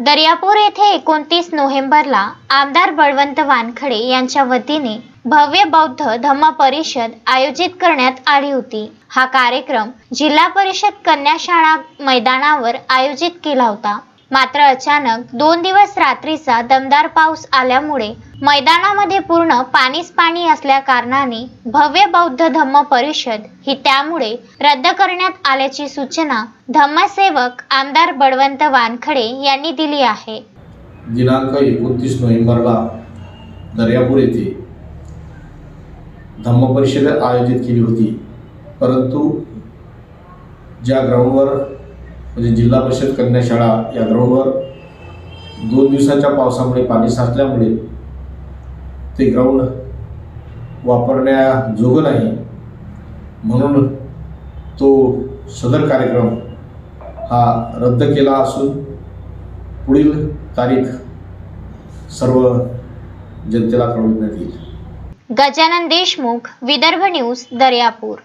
दर्यापूर येथे एकोणतीस नोव्हेंबरला आमदार बळवंत वानखडे यांच्या वतीने भव्य बौद्ध धम्म परिषद आयोजित करण्यात आली होती. हा कार्यक्रम जिल्हा परिषद कन्या शाळा मैदानावर आयोजित केला होता. मात्र अचानक दोन दिवस रात्रीचा दमदार पाऊस आल्यामुळे मैदानामध्ये पूर्ण पाणीच पाणी असल्या कारणाने भव्य बौद्ध धम्म परिषद ही त्यामुळे रद्द करण्यात आल्याची सूचना धम्मसेवक आमदार बळवंत वानखडे यांनी दिली आहे. दिनांक एकोणतीस नोव्हेंबरला दर्यापूर येथे धम्मपरिषद आयोजित केली होती. परंतु ज्या ग्राउंडवर म्हणजे जिल्हा परिषद कन्या शाळा या ग्राउंडवर दोन दिवसाच्या पावसामुळे पाणी साचल्यामुळे ते ग्राउंड वापरण्याजोगं नाही. म्हणून तो सदर कार्यक्रम हा रद्द केला असून पुढील तारीख सर्व जनतेला कळविण्यात येईल. गजानन देशमुख विदर्भ न्यूज दर्यापूर.